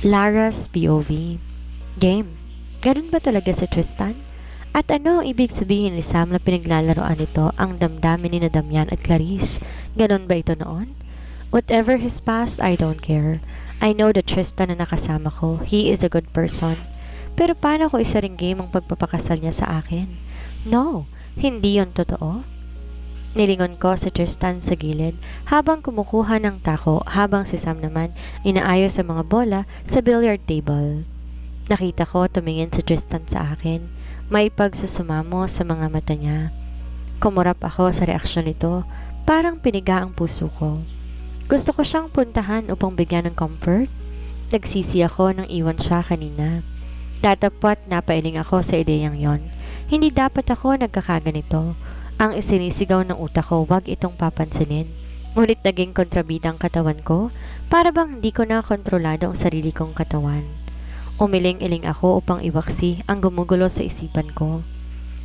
Lara's POV. Game. Ganun ba talaga si Tristan? At ano ang ibig sabihin ni Sam na pinaglalaroan nito ang damdamin ni Damian at Clarice? Ganon ba ito noon? Whatever his past, I don't care. I know that Tristan na nakasama ko, he is a good person. Pero paano ko isa ring game ang pagpapakasal niya sa akin? No, hindi yon totoo. Nilingon ko si Tristan sa gilid habang kumukuha ng tako habang si Sam naman inaayos sa mga bola sa billiard table. Nakita ko tumingin si Tristan sa akin. May pagsusumamo sa mga mata niya. Kumurap ako sa reaksyon nito. Parang piniga ang puso ko. Gusto ko siyang puntahan upang bigyan ng comfort. Nagsisi ako nang iwan siya kanina. Datapot napailing ako sa ideyang yon. Hindi dapat ako nagkakaganito. Ang isinisigaw ng utak ko, wag itong papansinin. Ngunit naging kontrabida ang katawan ko, para bang hindi ko na kontrolado ang sarili kong katawan. Umiling-iling ako upang iwaksi ang gumugulo sa isipan ko.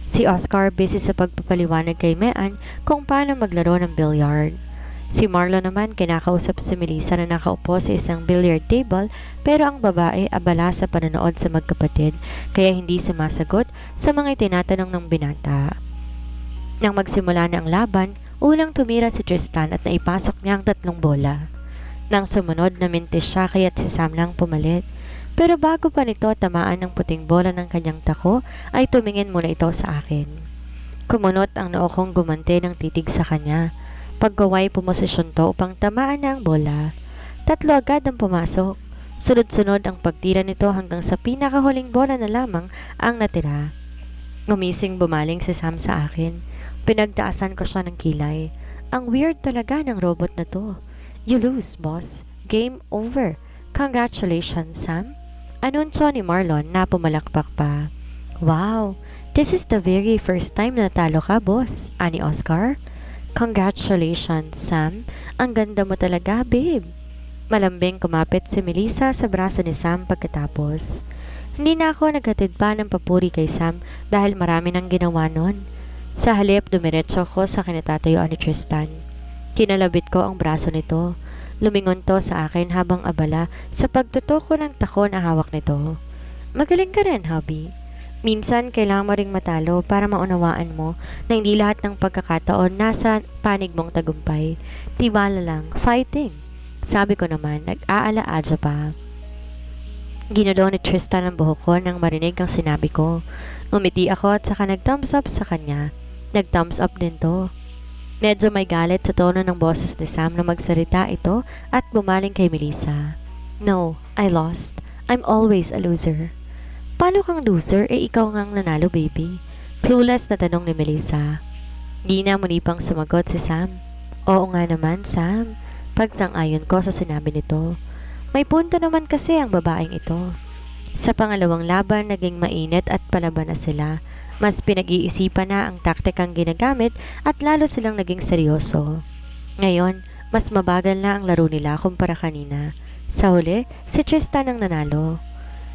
Si Oscar busy sa pagpapaliwanag kay Mean kung paano maglaro ng billiard. Si Marlon naman kinakausap si Melissa na nakaupo sa isang billiard table pero ang babae abala sa panonood sa magkapatid kaya hindi sumasagot sa mga tinatanong ng binata. Nang magsimula na ang laban, unang tumira si Tristan at naipasok niya ang tatlong bola. Nang sumunod, namintis siya kaya't si Sam lang pumalit. Pero bago pa nito tamaan ng puting bola ng kanyang tako, ay tumingin muna ito sa akin. Kumunot ang noo kong gumante ng titig sa kanya. Pagkaway pumosisyon to upang tamaan na ang bola. Tatlo agad ang pumasok. Sunod-sunod ang pagtira nito hanggang sa pinakahuling bola na lamang ang natira. Ngumising bumaling si Sam sa akin. Pinagtaasan ko siya ng kilay. Ang weird talaga ng robot na to. You lose, boss. Game over. Congratulations, Sam. Anunsyo ni Marlon na pumalakpak pa. Wow, this is the very first time na natalo ka, boss. Ani Oscar. Congratulations, Sam. Ang ganda mo talaga, babe. Malambing kumapit si Melissa sa braso ni Sam pagkatapos. Hindi na ako naghatid pa ng papuri kay Sam dahil marami nang ginawa nun. Sa halip, dumiretso ko sa kinatatayuan ni Tristan. Kinalabit ko ang braso nito. Lumingon to sa akin habang abala sa pagtutok ko ng tako na hawak nito. Magaling ka rin, hubby. Minsan, kailangan mo ring matalo para maunawaan mo na hindi lahat ng pagkakataon nasa panig mong tagumpay. Tiwala lang, fighting. Sabi ko naman, nag-aala-adya pa. Ginulaw ni Tristan ang buhok ko nang marinig ang sinabi ko. Umiti ako at saka nag-thumbs up sa kanya. Nag-thumbs up din to. Medyo may galit sa tono ng boses ni Sam na magsalita ito at bumaling kay Melissa. No, I lost. I'm always a loser. Paano kang loser? Eh ikaw ngang nanalo, baby. Clueless na tanong ni Melissa. Di na muli pang sumagot si Sam. Oo nga naman, Sam. Pagsang-ayon ko sa sinabi nito. May punto naman kasi ang babaeng ito. Sa pangalawang laban, naging mainit at palaban na sila. Mas pinag-iisipan na ang taktikang ginagamit at lalo silang naging seryoso. Ngayon, mas mabagal na ang laro nila kumpara kanina. Sa huli, si Tristan ang nanalo.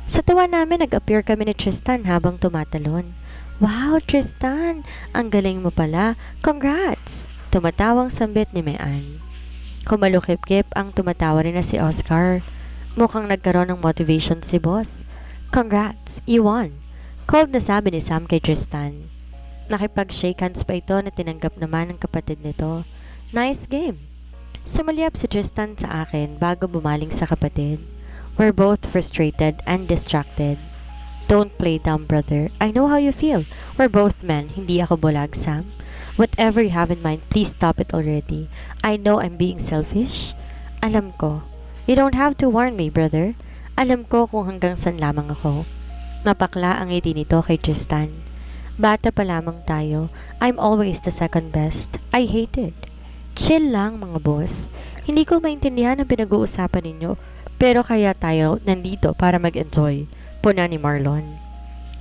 Sa tuwa namin, nag-appear kami ni Tristan habang tumatalon. Wow, Tristan! Ang galing mo pala. Congrats! Tumatawang sambit ni Mayan. Kumalukip-kip ang tumatawa rin na si Oscar. Mukhang nagkaroon ng motivation si boss. Congrats! You won! Cold na sabi ni Sam kay Tristan. Nakipag-shake hands pa ito na tinanggap naman ng kapatid nito. Nice game! Sumulyap si Tristan sa akin bago bumaling sa kapatid. We're both frustrated and distracted. Don't play dumb, brother. I know how you feel. We're both men. Hindi ako bulag, Sam. Whatever you have in mind, please stop it already. I know I'm being selfish. Alam ko. You don't have to warn me, brother. Alam ko kung hanggang saan lamang ako. Mapakla ang ngiti nito kay Tristan. Bata pa lamang tayo. I'm always the second best. I hate it. Chill lang mga boss. Hindi ko maintindihan ang pinag-uusapan ninyo, pero kaya tayo nandito para mag-enjoy. Puna ni Marlon.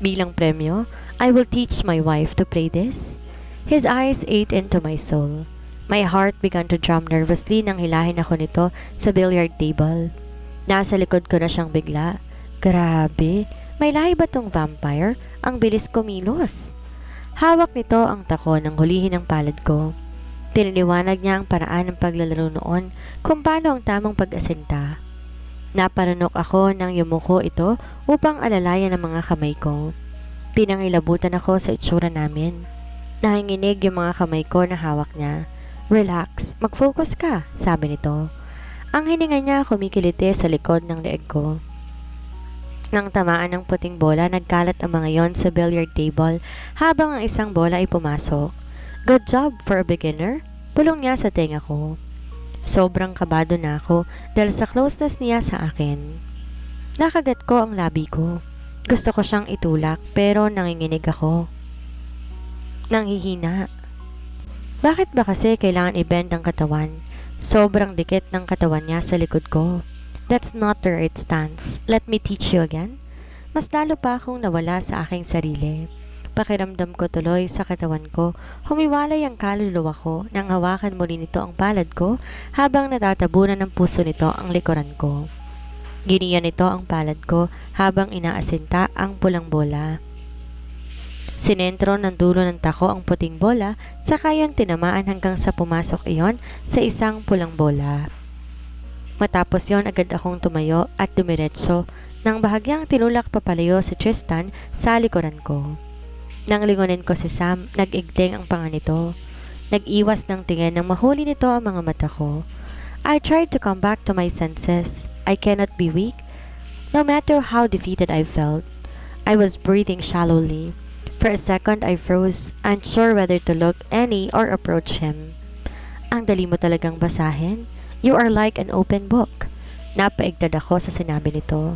Bilang premyo, I will teach my wife to play this. His eyes ate into my soul. My heart began to drum nervously nang hilahin ako nito sa billiard table. Nasa likod ko na siyang bigla. Grabe, may lahi ba tong vampire? Ang bilis kumilos. Hawak nito ang tako ng hulihin ng palad ko. Pininiwanag niya ang paraan ng paglalaro noon kung paano ang tamang pag-asinta. Napanunok ako nang yumuko ito upang alalayan ang mga kamay ko. Pinangilabutan ako sa itsura namin. Nahinginig yung mga kamay ko na hawak niya. Relax, mag-focus ka, sabi nito. Ang hininga niya kumikiliti sa likod ng leeg ko. Nang tamaan ng puting bola, nagkalat ang mga yon sa billiard table habang ang isang bola ay pumasok. Good job for a beginner, pulong niya sa tenga ko. Sobrang kabado na ako dahil sa closeness niya sa akin. Nakagat ko ang labi ko. Gusto ko siyang itulak pero nanginginig ako. Nanghihina. Bakit ba kasi kailangan i-bend ang katawan? Sobrang dikit ng katawan niya sa likod ko. That's not the right stance. Let me teach you again. Mas lalo pa akong nawala sa aking sarili. Pakiramdam ko tuloy sa katawan ko, humiwalay ang kaluluwa ko nang hawakan muli nito ang palad ko habang natatabunan ng puso nito ang likuran ko. Giniyan nito ang palad ko habang inaasinta ang pulang bola. Sinentro ng dulo ng tako ang puting bola, tsaka yon tinamaan hanggang sa pumasok iyon sa isang pulang bola. Matapos yon agad akong tumayo at dumiretso nang bahagyang tinulak papalayo si Tristan sa likuran ko. Nang lingunin ko si Sam, nag-igling ang panga nito. Nag-iwas ng tingin nang mahuli nito ang mga mata ko. I tried to come back to my senses. I cannot be weak, no matter how defeated I felt. I was breathing shallowly. For a second, I froze, unsure whether to look any or approach him. Ang dali mo talagang basahin. You are like an open book. Napaigtad ako sa sinabi nito.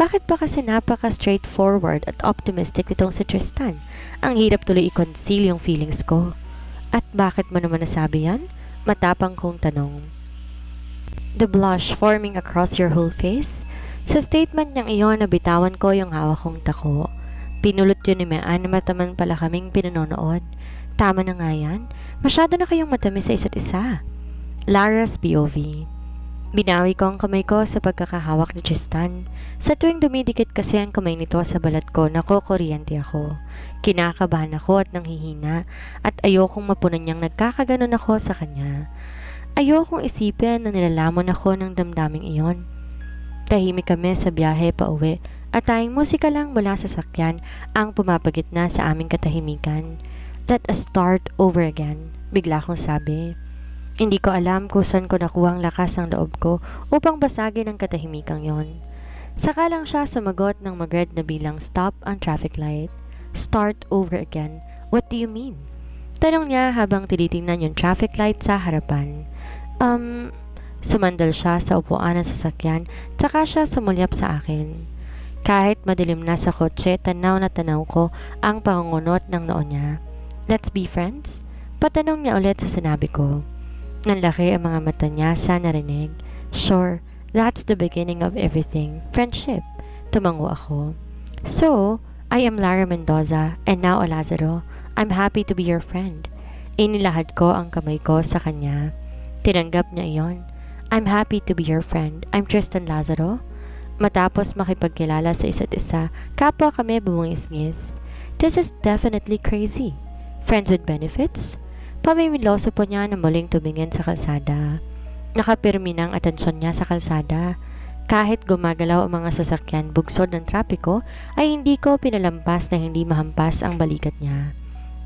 Bakit ba kasi napaka-straightforward at optimistic nitong si Tristan? Ang hirap tuloy i-conceal yung feelings ko. At bakit mo naman nasabi yan? Matapang kong tanong. The blush forming across your whole face? Sa statement niyang iyon, nabitawan ko yung hawak kong tako. Pinulot yun ni Mean na mataman pala kaming pinanonood. Tama na nga yan. Masyado na kayong matamis sa isa't isa. Lara's POV Binawi ko ang kamay ko sa pagkakahawak ni Tristan. Sa tuwing dumidikit kasi ang kamay nito sa balat ko, nakukuryente ako. Kinakabahan ako at nanghihina at ayokong mapunan niyang nagkakaganon ako sa kanya. Ayokong isipin na nilalamon ako ng damdaming iyon. Tahimik kami sa biyahe pa uwi at tayong musika lang mula sa sakyan ang pumapagitna sa aming katahimikan. Let us start over again, bigla kong sabi. Hindi ko alam kung saan ko nakuha ang lakas ng loob ko upang basagin ang katahimikang yon. Saka lang siya sumagot ng mag-red na bilang stop ang traffic light. Start over again. What do you mean? Tanong niya habang tinitingnan yung traffic light sa harapan. Um, sumandal siya sa upuan ng sasakyan, tsaka siya sumulyap sa akin. Kahit madilim na sa kotse, tanaw na tanaw ko ang pangungunot ng noo niya. Let's be friends? Patanong niya ulit sa sinabi ko. Nanlaki ang mga mata niya sa narinig. Sure, that's the beginning of everything. Friendship. Tumango ako. So, I am Lara Mendoza and now Lazaro. I'm happy to be your friend. Inilahad ko ang kamay ko sa kanya. Tinanggap niya iyon. I'm happy to be your friend. I'm Tristan Lazaro. Matapos makipagkilala sa isa't isa, kapwa kami bumungis-ngis. This is definitely crazy. Friends with benefits? Pamimiloso po niya na muling tumingin sa kalsada. Nakapirmi ng atensyon niya sa kalsada. Kahit gumagalaw ang mga sasakyan bugsod ng trapiko, ay hindi ko pinalampas na hindi mahampas ang balikat niya.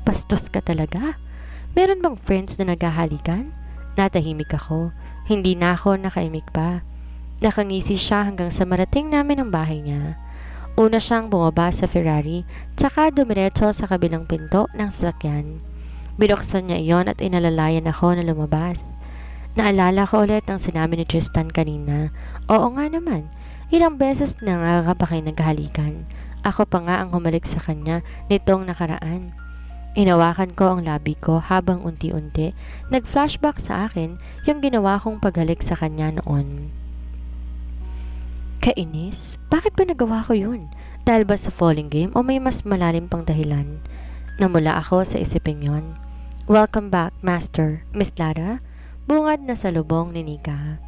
Bastos ka talaga? Meron bang friends na naghahalikan? Natahimik ako. Hindi na ako nakaimik pa. Nakangisi siya hanggang sa marating namin ang bahay niya. Una siyang bumaba sa Ferrari, tsaka dumiretso sa kabilang pinto ng sasakyan. Binuksan niya iyon at inalalayan ako na lumabas. Naalala ko ulit ang sinabi ni Tristan kanina. Oo nga naman, ilang beses na nga pa kayo naghalikan. Ako pa nga ang humalik sa kanya nitong nakaraan. Inawakan ko ang labi ko habang unti-unti nag-flashback sa akin yung ginawa kong paghalik sa kanya noon. Kainis? Bakit ba nagawa ko yun? Dahil ba sa falling game o may mas malalim pang dahilan? Namula ako sa isiping yon. Welcome back, Master. Miss Lara? Bungad na sa lubong ni Nika.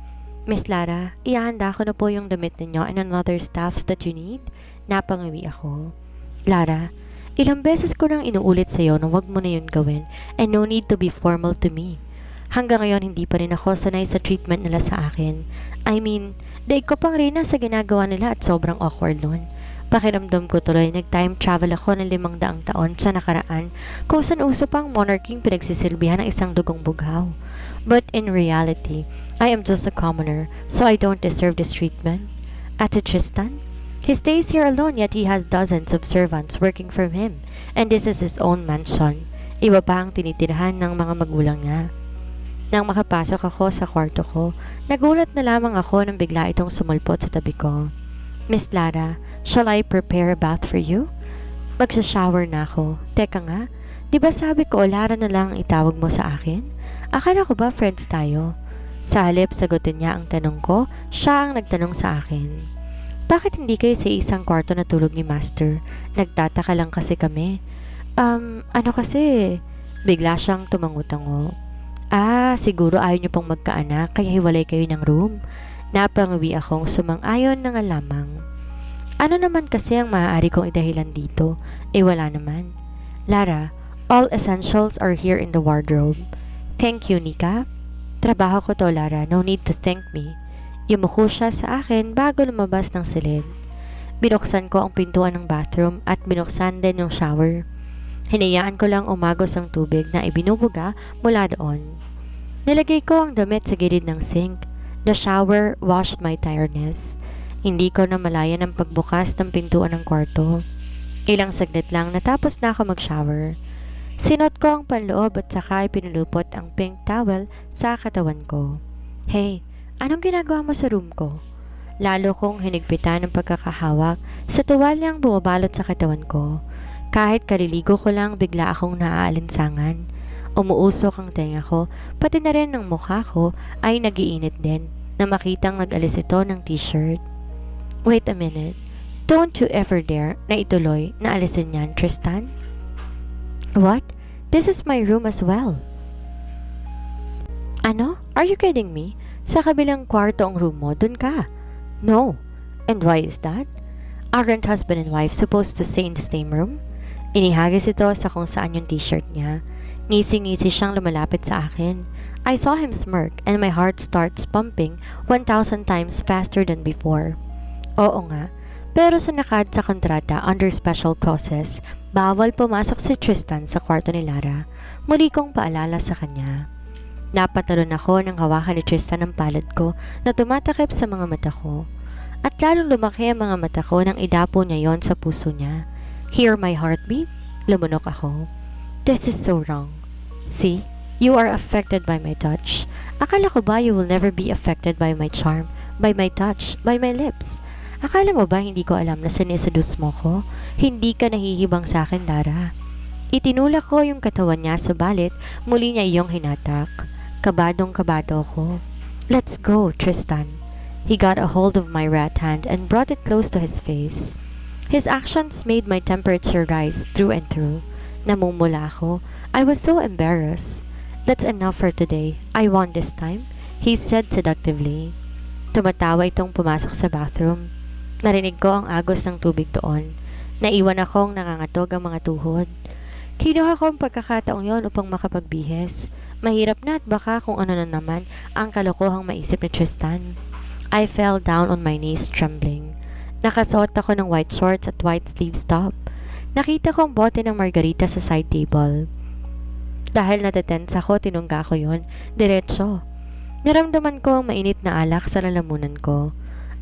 Miss Lara, ihanda ko na po yung damit ninyo and another staffs that you need. Napangawi ako. Lara, ilang beses ko nang inuulit sa'yo na wag mo na yun gawin and no need to be formal to me. Hanggang ngayon hindi pa rin ako sanay sa treatment nila sa akin. I mean, daig ko pang rin sa ginagawa nila at sobrang awkward nun. Pakiramdam ko tuloy, nag-time travel ako ng limang daang taon sa nakaraan kung saan uso pang monarchy pinagsisilbihan ng isang dugong bughaw. But in reality, I am just a commoner, so I don't deserve this treatment. At Tristan, he stays here alone yet he has dozens of servants working for him, and this is his own mansion. Iba pa ang tinitirahan ng mga magulang niya. Nang makapasok ako sa kwarto ko, nagulat na lamang ako nang bigla itong sumulpot sa tabi ko. Miss Lara, shall I prepare a bath for you? Magsashower na ako. Teka nga, di ba sabi ko Lara na lang ang itawag mo sa akin? Akala ko ba friends tayo? Sa halip sagutin niya ang tanong ko, siya ang nagtanong sa akin. Bakit hindi kayo sa isang kwarto na tulog ni Master? Nagtataka lang kasi kami. Um, ano kasi? Bigla siyang tumangutango. Ah, siguro ayaw niyo pong magkaanak kaya hiwalay kayo ng room. Napangawi akong sumang-ayon na nga lamang. Ano naman kasi ang maaari kong idahilan dito? Eh wala naman. Lara, all essentials are here in the wardrobe. Thank you, Nika. Trabaho ko to, Lara. No need to thank me. Yumuko siya sa akin bago lumabas ng silid. Binuksan ko ang pintuan ng bathroom at binuksan din yung shower. Hinayaan ko lang umagos ang tubig na ibinubuga mula doon. Nilagay ko ang damit sa gilid ng sink. The shower washed my tiredness. Hindi ko na malayan ang pagbukas ng pintuan ng kwarto. Ilang saglit lang natapos na ako mag-shower. Sinot ko ang panloob at saka pinulupot ang pink towel sa katawan ko. Hey, anong ginagawa mo sa room ko? Lalo kong hinigpitan ng pagkakahawak sa tuwalyang bumabalot sa katawan ko. Kahit kaliligo ko lang bigla akong naaalinsangan. Umuusok ang tenga ko, pati na rin ang mukha ko ay nagiinit din na makitang nag-alis ito ng t-shirt. Wait a minute. Don't you ever dare na ituloy na alisin yan, Tristan? What? This is my room as well. Ano? Are you kidding me? Sa kabilang kwarto ang room mo, dun ka. No. And why is that? Aren't husband and wife supposed to stay in the same room? Inihagis ito sa kung saan yung t-shirt niya. Ngisi-ngisi siyang lumalapit sa akin. I saw him smirk and my heart starts pumping 1,000 times faster than before. Oo nga, pero sa nakad sa kontrata under special clauses, bawal pumasok si Tristan sa kwarto ni Lara. Muli kong paalala sa kanya. Napatalon ako nang hawakan ni Tristan ang palad ko na tumatakip sa mga mata ko. At lalong lumaki ang mga mata ko nang idapo niya yon sa puso niya. Hear my heartbeat? Lumunok ako. This is so wrong. See? You are affected by my touch. Akala ko ba you will never be affected by my charm, by my touch, by my lips? Akala mo ba hindi ko alam na siniseduce mo ko? Hindi ka nahihibang sa akin, Lara. Itinulak ko yung katawan niya subalit muli niya iyong hinatak. Kabadong kabado ko. Let's go, Tristan. He got a hold of my rat hand and brought it close to his face. His actions made my temperature rise through and through. Namumula ako. I was so embarrassed. That's enough for today. I won this time, he said seductively. Tumatawa itong pumasok sa bathroom. Narinig ko ang agos ng tubig doon. Naiwan akong nangangatog ang mga tuhod. Kinuha ko ang pagkakataong yon upang makapagbihis. Mahirap na at baka kung ano na naman ang kalokohang maisip ni Tristan. I fell down on my knees trembling. Nakasuot ako ng white shorts at white sleeves top. Nakita ko ang bote ng margarita sa side table. Dahil natetense ako, tinungga ko yon, diretso. Naramdaman ko ang mainit na alak sa lalamunan ko.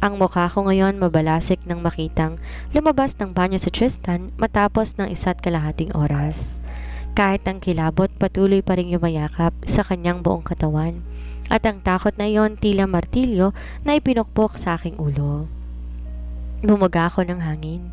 Ang mukha ko ngayon mabalasik nang makitang lumabas ng banyo si Tristan matapos ng isa't kalahating oras. Kahit ang kilabot patuloy pa rin yumayakap sa kanyang buong katawan at ang takot na iyon tila martilyo na ipinukpok sa aking ulo. Bumuga ako ng hangin.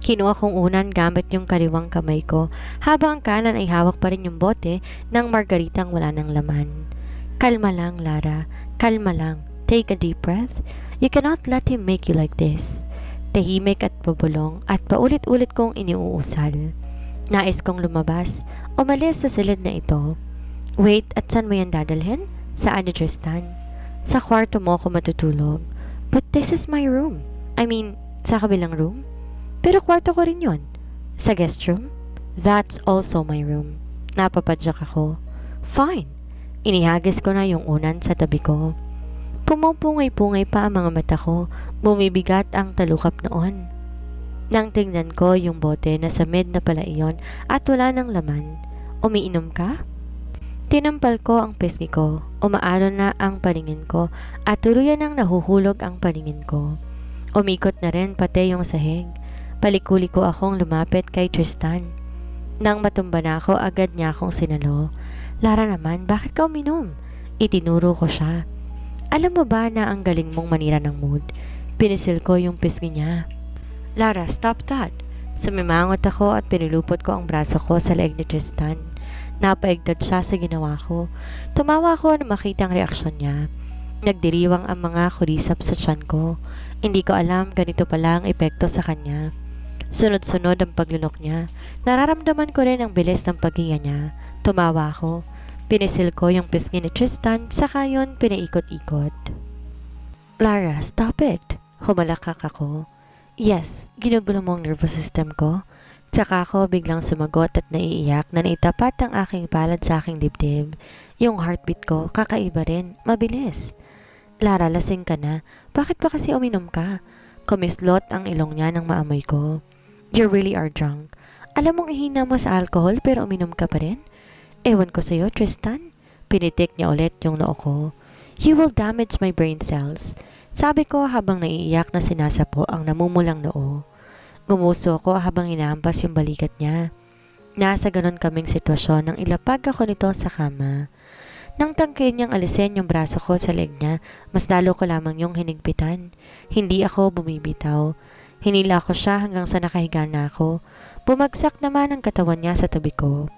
Kinuha kong unan gamit yung kaliwang kamay ko habang ang kanan ay hawak pa rin yung bote ng margaritang wala ng laman. Kalma lang, Lara. Kalma lang. Take a deep breath. You cannot let him make you like this. Tahimik at pabulong at paulit-ulit kong iniuusal. Nais kong lumabas, umalis sa silid na ito. Wait, at saan mo yan dadalhin? Saan ni Tristan? Sa kwarto mo ako matutulog. But this is my room. I mean, sa kabilang room? Pero kwarto ko rin yon. Sa guest room? That's also my room. Napapadyak ako. Fine. Inihagis ko na yung unan sa tabi ko. Pumupungay-pungay pa ang mga mata ko, bumibigat ang talukap noon. Nang tingnan ko yung bote na sa med na pala iyon at wala ng laman, umiinom ka? Tinampal ko ang pisngi ko, umaalo na ang paningin ko at tuluyan nang nahuhulog ang paningin ko. Umikot na rin pati yung sahig. Palikuli ko akong lumapit kay Tristan. Nang matumba na ako, agad niya akong sinalo. Lara naman, bakit ka uminom? Itinuro ko siya. Alam mo ba na ang galing mong manira ng mood? Pinisil ko yung pisngi niya. Lara, stop that. Sumimangot ako at pinilupot ko ang braso ko sa leeg ni Tristan. Napaigdad siya sa ginawa ko. Tumawa ako na makita ang reaksyon niya. Nagdiriwang ang mga kulisap sa tiyan ko. Hindi ko alam ganito pala ang epekto sa kanya. Sunod-sunod ang paglunok niya. Nararamdaman ko rin ang bilis ng paghinga niya. Tumawa ako. Pinisil ko yung pisngi ni Tristan, saka yun pinaikot-ikot. Lara, stop it. Humalakak ako. Yes, ginugulo mo ang nervous system ko. Tsaka ako biglang sumagot at naiiyak na naitapat ang aking palad sa aking dibdib. Yung heartbeat ko, kakaiba rin, mabilis. Lara, lasing ka na. Bakit ba kasi uminom ka? Kumislot ang ilong niya nang maamoy ko. You really are drunk. Alam mong ihina mo sa alcohol pero uminom ka pa rin? Ewan ko sa'yo, Tristan. Pinitik niya ulit yung noo ko. You will damage my brain cells. Sabi ko habang naiiyak na sinasapo ang namumulang noo. Gumuso ko habang inaampas yung balikat niya. Nasa ganon kaming sitwasyon nang ilapag ako nito sa kama. Nang tangkin niyang alisin yung braso ko sa leg niya, mas lalo ko lamang yung hinigpitan. Hindi ako bumibitaw. Hinila ko siya hanggang sa nakahiga na ako. Bumagsak naman ang katawan niya sa tabi ko.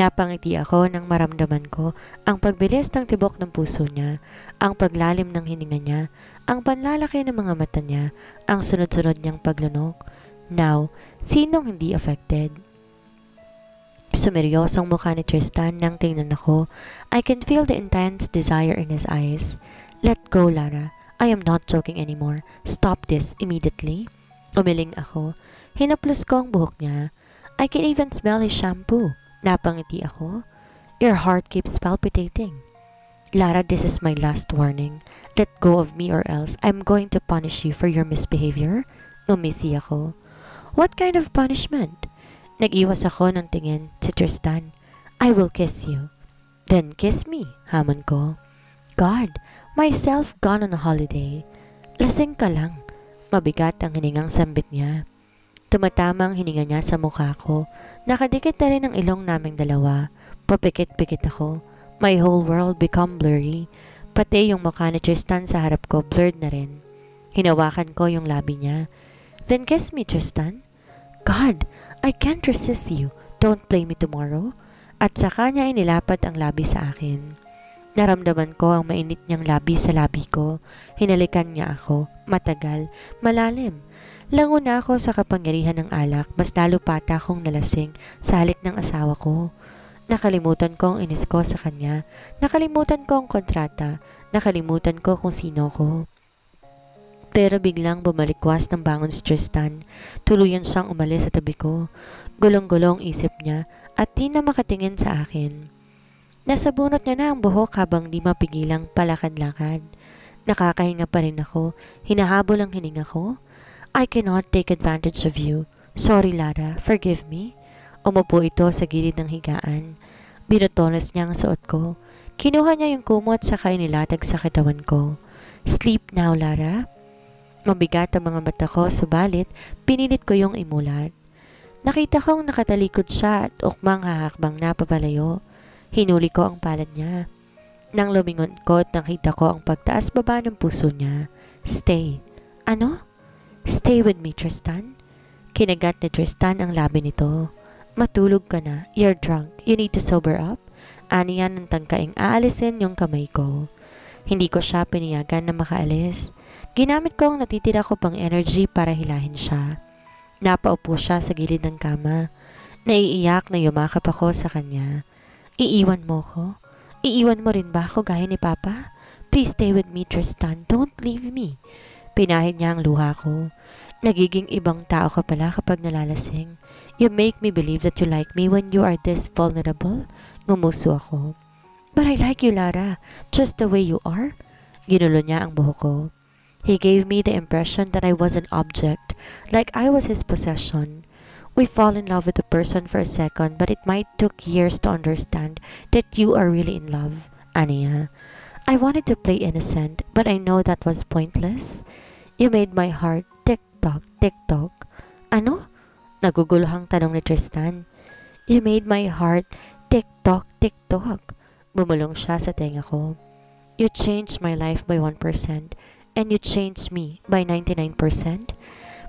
Napangiti ako nang maramdaman ko ang pagbilis ng tibok ng puso niya, ang paglalim ng hininga niya, ang panlalaki ng mga mata niya, ang sunod-sunod niyang paglunok. Now, sinong hindi affected? Sumeryosong mukha ni Tristan nang tingnan ako. I can feel the intense desire in his eyes. Let go, Lara. I am not joking anymore. Stop this immediately. Umiling ako. Hinaplos ko ang buhok niya. I can even smell his shampoo. Napangiti ako. Your heart keeps palpitating. Lara, this is my last warning. Let go of me or else I'm going to punish you for your misbehavior. Umisi ako. What kind of punishment? Nag-iwas ako ng tingin si Tristan. I will kiss you. Then kiss me, hamon ko. God, myself gone on a holiday. Lasing ka lang. Mabigat ang hiningang sambit niya. Tumatama ang hininga niya sa mukha ko. Nakadikit na rin ang ilong naming dalawa. Papikit-pikit ako. My whole world become blurry. Pati yung mukha ni Tristan sa harap ko blurred na rin. Hinawakan ko yung labi niya. Then kiss me, Tristan. God, I can't resist you. Don't play me tomorrow. At saka niya inilapat ang labi sa akin. Naramdaman ko ang mainit niyang labi sa labi ko. Hinalikan niya ako. Matagal. Malalim. Lango na ako sa kapangyarihan ng alak. Mas lalo pata akong nalasing sa halik ng asawa ko. Nakalimutan ko ang inis ko sa kanya. Nakalimutan ko ang kontrata. Nakalimutan ko kung sino ko. Pero biglang bumalikwas ng bangon si Tristan. Tuluyan siyang umalis sa tabi ko. Gulong-gulong isip niya at di na makatingin sa akin. Nasa bunot niya na ang buhok habang di mapigilang palakad-lakad. Nakakahinga pa rin ako. Hinahabol ang hininga ko. I cannot take advantage of you. Sorry Lara, forgive me. Umupo ito sa gilid ng higaan. Binutones niya ang suot ko. Kinuha niya yung kumot sa inilatag sa katawan ko. Sleep now, Lara. Mabigat ang mga mata ko, subalit pinilit ko yung imulat. Nakita kong nakatalikod siya at ukmang hahakbang na papalayo. Hinuli ko ang palad niya. Nang lumingon ko at nakita ko ang pagtaas baba ng puso niya. Stay. Ano? Stay with me, Tristan. Kinagat ni Tristan ang labi nito. Matulog ka na. You're drunk. You need to sober up. Ani yan ng tangkaing aalisin yung kamay ko. Hindi ko siya piniyagan na makaalis. Ginamit ko ang natitira ko pang energy para hilahin siya. Napaupo siya sa gilid ng kama. Naiiyak na yumakap ako sa kanya. Iiwan mo ko? Iiwan mo rin ba ako gaya ni Papa? Please stay with me, Tristan. Don't leave me. Pinahid niya ang luha ko. Nagiging ibang tao ka pala kapag nalalasing. You make me believe that you like me when you are this vulnerable. Ngumuso ako. But I like you, Lara. Just the way you are. Ginulo niya ang buhok ko. He gave me the impression that I was an object, like I was his possession. We fall in love with a person for a second, but it might took years to understand that you are really in love. Aniya. I wanted to play innocent, but I know that was pointless. You made my heart tick-tock, tick-tock. Ano? Naguguluhang tanong ni Tristan. You made my heart tick-tock, tick-tock. Bumulong siya sa tenga ko. You changed my life by 1%, and you changed me by 99%.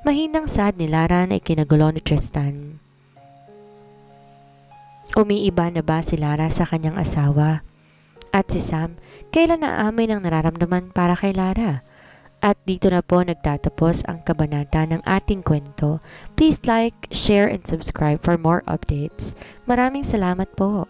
Mahinang sad ni Lara na ikinagulo ni Tristan. Umiiba na ba si Lara sa kanyang asawa? At si Sam, kailan naamin ang nararamdaman para kay Lara? At dito na po nagtatapos ang kabanata ng ating kwento. Please like, share, and subscribe for more updates. Maraming salamat po.